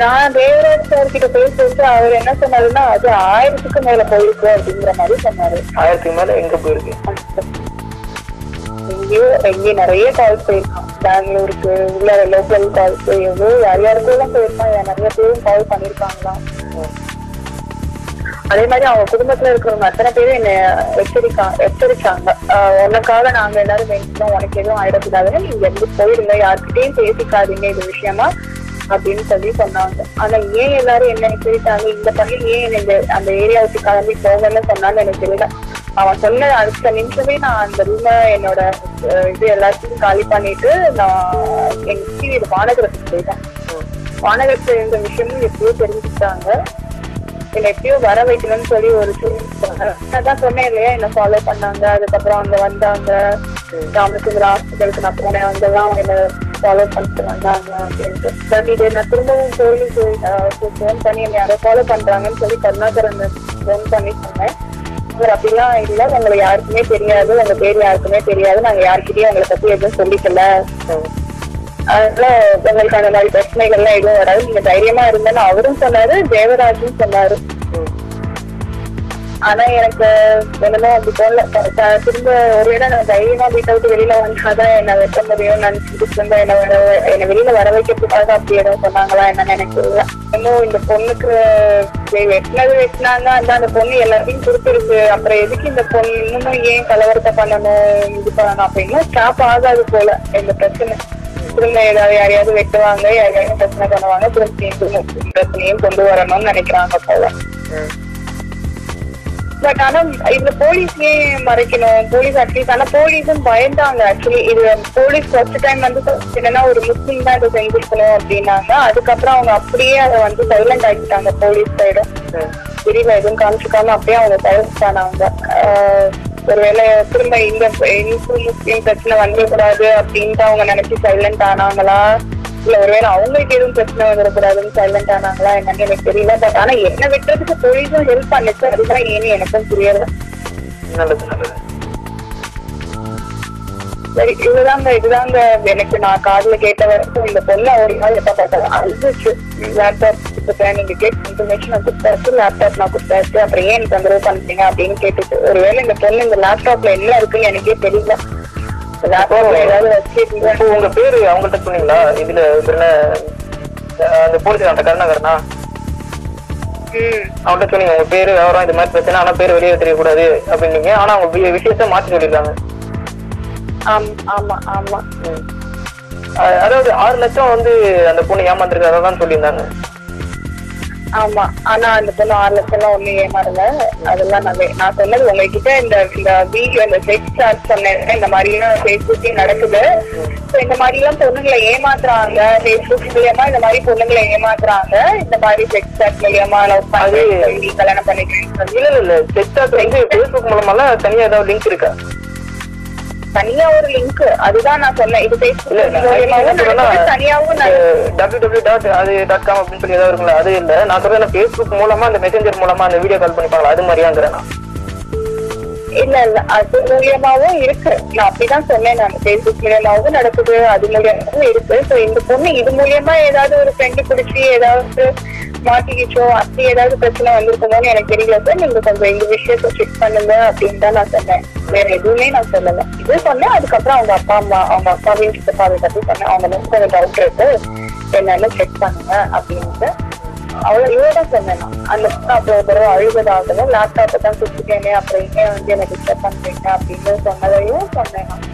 நான் தேவராஜ் சார் கிட்ட பேசிட்டு அவர் என்ன சொன்னாருன்னா அது ஆயிரத்துக்கு மேல போயிருக்கு அப்படிங்கிற மாதிரி சொன்னாரு. ஆயிரத்துக்கு மேல எங்க போயிருக்கு? எங்கேயோ எங்கேயோ நிறைய கால்ஸ் போயிருக்கான். பெங்களூருக்கு உள்ள லோக்கல் கால்ஸ் எவ்வளோ யார் யாருக்கோ எல்லாம் போயிருக்கான் நிறைய பேரும் கால் பண்ணிருக்காங்களாம். அதே மாதிரி அவங்க குடும்பத்துல இருக்கிறவங்க அத்தனை பேரும் என்ன எச்சரிக்கா எச்சரிச்சாங்க. உனக்காக நாங்க எல்லாரும் வேண்டிக்கணும் உனக்கு எதுவும் ஆயிடக்கூடாதுன்னு நீங்க இருந்து போயிடுங்க யார்கிட்டயும் பேசிக்காதீங்க இது விஷயமா. அப்படின்னு சொல்லி சொன்னாங்க. ஆனா ஏன் எல்லாரும் என்ன சொல்லிட்டாங்க இந்த பையன் ஏன் என்னை இந்த அந்த ஏரியாவுக்கு கிளம்பி போங்கன்னு சொன்னான்னு எனக்கு தெரியல. அவன் சொன்ன அடுத்த நிமிஷமே நான் அந்த ரூம என்னோட இது எல்லாத்தையும் காலி பண்ணிட்டு நான் எங்க டிவி மாநகரத்துக்கு போயிட்டேன். மாநகரத்துல இருந்த விஷயமும் எப்படியோ தெரிஞ்சுக்கிட்டாங்க. என்னை எப்படியோ வர வைக்கணும்னு சொல்லி ஒரு நான் தான் சொன்னேன் இல்லையா? என்ன ஃபாலோ பண்ணாங்க. அதுக்கப்புறம் அங்க வந்தாங்க. ராமச்சந்திர ஹாஸ்பிட்டலுக்கு நான் போனேன். அங்கெல்லாம் அவங்க ஃபாலோ பண்ணிட்டு வந்தாங்க அப்படின்ட்டு. பட் இது நான் திரும்பவும் போய் ஃபோன் பண்ணி என்னை யாரோ ஃபாலோ பண்றாங்கன்னு சொல்லி கருணாகரன் ஃபோன் பண்ணி சொன்னேன். அவர் அப்படிலாம் இல்ல. உங்களை யாருக்குமே தெரியாது. உங்க பேர் யாருக்குமே தெரியாது. நாங்க யாருக்கிட்டயும் உங்களை பத்தி எதுவும் சொல்லிக்கல. அதனால உங்களுக்கு அந்த மாதிரி பிரச்சனைகள்லாம் எதுவும் வராது. நீங்க தைரியமா இருந்தேன்னு அவரும் சொன்னாரு. தேவராஜும் சொன்னாரு. ஆனா எனக்கு என்னமோ அப்படி தோணல திரும்ப ஒரு இடம் நான் தைரியமா வீட்டை விட்டு வெளியில வந்தாதான் என்ன வெட்ட முடியும் நினைச்சிட்டு திரும்ப என்ன வர என்ன வெளியில வர வைக்கிறதுக்காக அப்படி இடம் சொன்னாங்களா என்னன்னு எனக்கு இன்னும் இந்த பொண்ணுக்கு வெட்டினது வெட்டினாங்க அந்த அந்த பொண்ணு எல்லாத்தையும் கொடுத்துருக்கு. அப்புறம் எதுக்கு இந்த பொண்ணு இன்னமும் ஏன் கலவரத்தை பண்ணணும் இது பண்ணணும் அப்படின்னா ஸ்டாப் ஆகாது போல. இந்த பிரச்சனை? திரும்ப ஏதாவது யாரையாவது வெட்டுவாங்க யாரையாவது பிரச்சனை பண்ணுவாங்க திரும்ப பிரச்சனையும் கொண்டு வரணும்னு நினைக்கிறாங்க போல. பட் ஆனா இதுல போலீஸ்லயே மறைக்கணும். போலீஸ் அட்லீஸ்ட் ஆனா போலீஸும் பயந்தாங்க ஆக்சுவலி இது போலீஸ் ஃபர்ஸ்ட் டைம் வந்து என்னன்னா ஒரு முஸ்லீம் தான் இதை செஞ்சிருக்கணும் அப்படின்னாங்க. அதுக்கப்புறம் அவங்க அப்படியே அதை வந்து சைலண்ட் ஆகிட்டாங்க போலீஸ் சைடும் தெரியல எதுவும் காமிச்சுக்காம அப்படியே அவங்க சைலண்ட் ஆனாங்க ஒருவேளை திரும்ப இந்த இந்து முஸ்லீம் பிரச்சனை வந்துடக்கூடாது அப்படின்ட்டு அவங்க நினைச்சு சைலண்ட் ஆனாங்களா? இல்ல ஒருவேளை அவங்களுக்கு எதுவும் பிரச்சனை வந்துடக்கூடாதுன்னு சைலண்ட் ஆனாங்களா என்னன்னு எனக்கு தெரியல. பட் ஆனா என்ன விட்டதுக்கு போலீஸும் ஹெல்ப் பண்ணுச்சு அதுதான் ஏன்னு எனக்கும் புரியல. சரி இதுதாங்க இதுதாங்க. எனக்கு நான் காதுல கேட்ட வரைக்கும் இந்த பொண்ணு ஒரு நாள் எப்ப பார்த்தாலும் அழுதுச்சு. லேப்டாப் கொடுத்தேன் நீங்க கேட் இன்ஃபர்மேஷன் நான் கொடுத்தாச்சு. லேப்டாப் நான் கொடுத்தாச்சு. அப்புறம் ஏன் எனக்கு தொந்தரவு பண்ணிட்டீங்க அப்படின்னு கேட்டுச்சு ஒருவேளை இந்த பொண்ணு இந்த லேப்டாப்ல என்ன இருக்குன்னு எனக்கே தெரியல. உங்க பேரு அவங்கள்ட்ட சொன்னீங்களா? இதுல அந்த போலீஸ் அந்த கருணாகரனா? ம். அவன்கிட்ட சொன்னீங்க உங்க பேரு விவரம் இது மாதிரி பிரச்சனை ஆனா பேர் வெளியே தெரியக்கூடாது அப்படின்னீங்க. ஆனா அவங்க விஷயத்த மாத்தி சொல்லியிருக்காங்க. ஆம் ஆமா அதாவது ஆறு லட்சம் வந்து அந்த பொண்ணு ஏமாந்துருக்கு அதை தான் சொல்லியிருந்தாங்க. ஆமா. ஆனா அந்த பொண்ணு ஆறு லட்சம் எல்லாம் ஒண்ணு ஏமாறல. அதெல்லாம் நான் நான் சொன்னது உங்ககிட்ட இந்த இந்த வீடியோ இந்த செக்ஸ் சார்ஜ் சொன்னேன். இந்த மாதிரி எல்லாம் ஃபேஸ்புக்லயும் நடக்குது. இந்த மாதிரி எல்லாம் பொண்ணுங்களை ஏமாத்துறாங்க. ஃபேஸ்புக் மூலியமா இந்த மாதிரி பொண்ணுங்களை ஏமாத்துறாங்க. இந்த மாதிரி செக்ஸ் சார்ஜ் மூலியமா லவ் பண்ணி கல்யாணம் பண்ணிக்கிறேன்னு சொல்லி. இல்ல இல்ல இல்ல. செக்டாக் வந்து பேஸ்புக் மூலமால தனியா ஏதாவது லிங்க் இருக்கா? தனியா ஒரு லிங்க் அதுதான் நான் சொன்னேன். இது தனியாவும் டபிள்யூ டபிள்யூ டாட் அது டாட் காம் அப்படின்னு சொல்லி ஏதாவது இருக்குல்ல அது இல்ல. நான் சொல்றேன் ஃபேஸ்புக் மூலமா அந்த மெசேஞ்சர் மூலமா அந்த வீடியோ கால் பண்ணிப்பாங்களா அது மாதிரியாங்கிறேன் நான். இல்ல இல்ல அது மூலியமாவும் இருக்கு. நான் அப்படிதான் சொன்னேன் நான். பேஸ்புக் மூலியமாவும் நடக்குது அது மூலியமாவும் இருக்கு. சோ இந்த பொண்ணு இது மூலியமா ஏதாவது ஒரு ஃப்ரெண்டு பிடிச்சி ஏதாவது மாட்டிக்கிச்சோ அப்படி ஏதாவது பிரச்சனை வந்திருக்குமோன்னு எனக்கு தெரியல. சார் நீங்க கொஞ்சம் இந்த விஷயத்த செக் பண்ணுங்க அப்படின்னு தான் நான் சொன்னேன். வேற எதுவுமே நான் சொல்லல. இது சொன்னேன் அதுக்கப்புறம் அவங்க அப்பா அம்மா அவங்க அப்பாவையும் சித்தப்பாவை பத்தி சொன்னேன். அவங்க கொஞ்சம் டவுட் இருக்கு. என்னன்னு செக் பண்ணுங்க அப்படின்ட்டு அவ்வளோ இவ்வளவுதான் சொன்னேன்? நான். அந்த பொண்ணு அப்புறம் ஒரு தடவை லேப்டாப்பை தான் கொடுத்துட்டேனே அப்புறம் ஏன் வந்து எனக்கு டிஸ்டர்ப் பண்றீங்க அப்படின்னு சொன்னதையும் சொன்னேன். நான்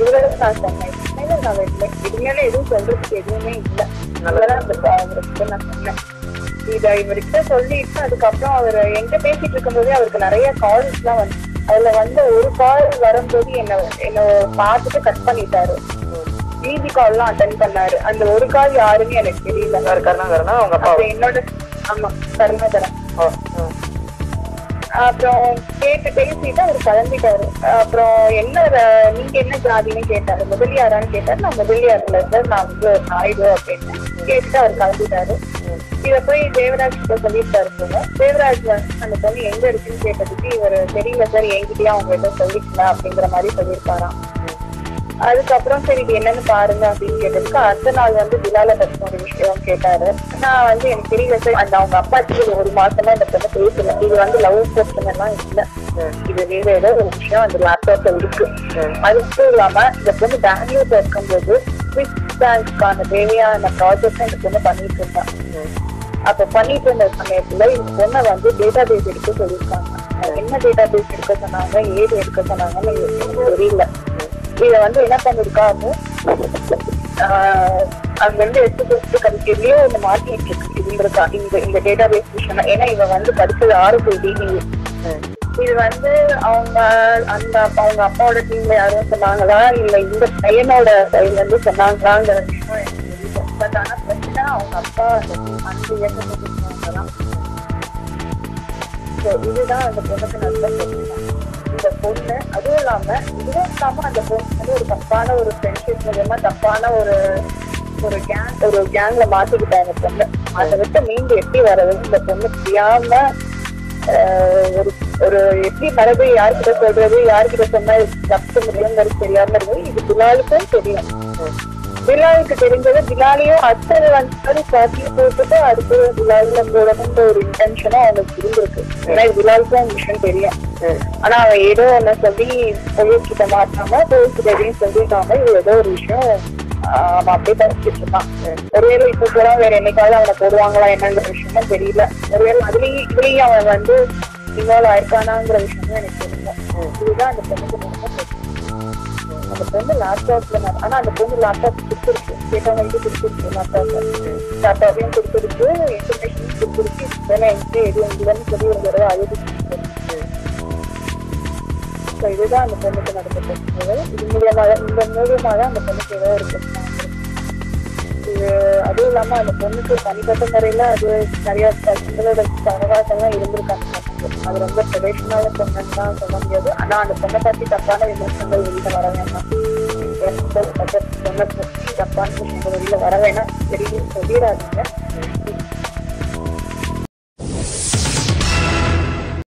இவ்வளவு நான் சொன்னேன். இனிமேல நான் இல்லை. இனிமேல எதுவும் சொல்றதுக்கு எதுவுமே இல்லை. அதெல்லாம் அந்த அவருக்கு நான் சொன்னேன். இதை இவர்கிட்ட சொல்லிட்டு அதுக்கப்புறம் அவர் என்கிட்ட பேசிட்டு இருக்கும்போதே அவருக்கு நிறைய கால்ஸ் எல்லாம் வந்து அதுல வந்து ஒரு கால் வரும்போது என்ன என்ன பார்த்துட்டு கட் பண்ணிட்டாரு. மீதி கால் எல்லாம் அட்டன் பண்ணாரு. அந்த ஒரு கால் யாருன்னு எனக்கு தெரியல. யாரு கருணாகரனா? அவங்க அப்பா அப்புறம் என்னோட ஆமா கருணாகரன். அப்புறம் கேட்டு பேசிட்டு அவர் கிளம்பிட்டாரு. அப்புறம் என்ன நீங்க என்ன ஜாதின்னு கேட்டாரு. முதலியாரான்னு கேட்டாரு. நான் முதலியார்ல சார் நான் வந்து நாயுடு அப்படின்னு கேட்டுட்டு அவர் கிளம்பிட்டாரு. இத போய் தேவராஜ் கிட்ட சொல்லிட்டாரு போல. தேவராஜ் அந்த பொண்ணு எங்க இருக்குன்னு கேட்டதுக்கு இவர் தெரியல சார். என்கிட்டயே அவங்க ஏதோ சொல்லிக்கல அப்படிங்கிற மாதிரி சொல்லியிருக்காராம். அதுக்கப்புறம் சரி இது என்னன்னு பாருங்க அப்படின்னு கேட்டதுக்கு அடுத்த நாள் வந்து விழால பத்தி ஒரு விஷயம் கேட்டாரு. நான் வந்து எனக்கு தெரியல சார் அந்த அவங்க அப்பா கிட்ட ஒரு மாசமா இந்த பொண்ணு பேசல. இது வந்து லவ் பிரச்சனை எல்லாம் இல்ல. இது வேற ஏதோ ஒரு விஷயம் அந்த லேப்டாப்ல இருக்கு. அது மட்டும் இல்லாம இந்த பொண்ணு பெங்களூர்ல இருக்கும்போது ஸ்விஸ் பேங்க்கான தேவையான ப்ராஜெக்ட் இந்த பொண்ணு பண்ணிட்டு இருந்தான் அப்ப பண்ணிட்டு இருந்த சமயத்துல இந்த பொண்ணை வந்து டேட்டா பேஸ் எடுக்க சொல்லியிருக்காங்க. என்ன டேட்டா பேஸ் எடுக்க சொன்னாங்க ஏது எடுக்க சொன்னாங்கன்னு எனக்கு தெரியல. இதை வந்து என்ன பண்ணிருக்கா அங்க இருந்து எடுத்து கொடுத்து கடைசியிலயே இந்த மாட்டிட்டு இருக்கு இருந்திருக்கா. இந்த இந்த டேட்டா பேஸ் விஷயம் ஏன்னா இவ வந்து படிச்சது ஆறு டிகிரி இது வந்து அவங்க அந்த அவங்க அப்பாவோட டீம்ல யாரும் சொன்னாங்களா? இல்ல இந்த பையனோட சைட்ல இருந்து சொன்னாங்களாங்கிற விஷயம் பட் ஆனா பிரச்சனை அவங்க அப்பா அந்த இயக்கத்தை இதுதான் அந்த பொண்ணுக்கு நல்ல பிரச்சனை. பொண்ணு அதுவும் இல்லாம இதுவும் இல்லாம அந்த பொண்ணு வந்து ஒரு தப்பான ஒரு ஃப்ரெண்ட்ஷிப் மூலயமா தப்பான ஒரு ஒரு கேங் ஒரு கேங்ல மாட்டிக்கிட்டாங்க பொண்ணு. அதை விட்டு மீண்டு எப்படி வர்றது? இந்த பொண்ணு தெரியாம ஒரு ஒரு எப்படி வரது யார்கிட்ட சொல்றது? யார்கிட்ட சொன்னா தப்பு முடியுங்கிறது தெரியாம இருந்தது இது பிலாலுக்கும் தெரியும். பிலாலுக்கு தெரிஞ்சது பிலாலையும் அடுத்தது வந்து சாத்தி போட்டுட்டு அடுத்தது பிலாலுல போடணுன்ற ஒரு இன்டென்ஷனும் அவனுக்கு இருந்திருக்கு. ஏன்னா இது பிலாலுக்கும் விஷயம் தெரியும். ஆனா அவன் ஏதோ ஒண்ணு சொல்லி பொய்கிட்ட மாட்டாம பொய்கிட்ட எதையும் சொல்லிட்டாம இது ஏதோ ஒரு விஷயம். அவன் அப்படியே படிச்சுட்டு இருக்கான். ஒருவேளை இப்ப கூட வேற என்னைக்காவது அவனை போடுவாங்களா என்னங்கிற விஷயமும் தெரியல. ஒருவேளை அதுலயும் இதுலயும் அவன் வந்து இன்வால்வ் ஆயிருக்கானாங்கிற விஷயமும் எனக்கு தெரியல. இதுதான் அந்த பொண்ணுக்கு வந்து லேப்டாப்ல ஆனா அந்த பொண்ணு லேப்டாப் கொடுத்துருக்கு. கேட்டவங்களுக்கு கொடுத்துருக்கு லேப்டாப்ல லேப்டாப்பையும் கொடுத்துருக்கு இன்ஃபர்மேஷன் கொடுத்துருக்கு. வேலை எங்கே எதுவும் இல்லைன்னு சொல்லி ஒரு தடவை அழுது ஸோ இதுதான் அந்த பொண்ணுக்கு நடந்த பிரச்சனைகள். இது மூலியமாக இந்த மூலியமாக தான் அந்த பொண்ணுக்கு ஏதோ ஒரு பிரச்சனை இது அதுவும் இல்லாம அந்த பொண்ணுக்கு தனிப்பட்ட முறையில அது நிறைய பசங்களோட சகவாசம்லாம் இருந்திருக்காங்க. அது ரொம்ப ட்ரெடிஷனலான பொண்ணுன்னு தான் சொல்ல முடியாது. ஆனா அந்த பொண்ணை பத்தி தப்பான விமர்சனங்கள் வெளியில வர வேண்டாம். பொண்ணை பத்தி தப்பான விஷயங்கள் வெளியில வர வேணாம். தெரியும் சொல்லிடாதீங்க.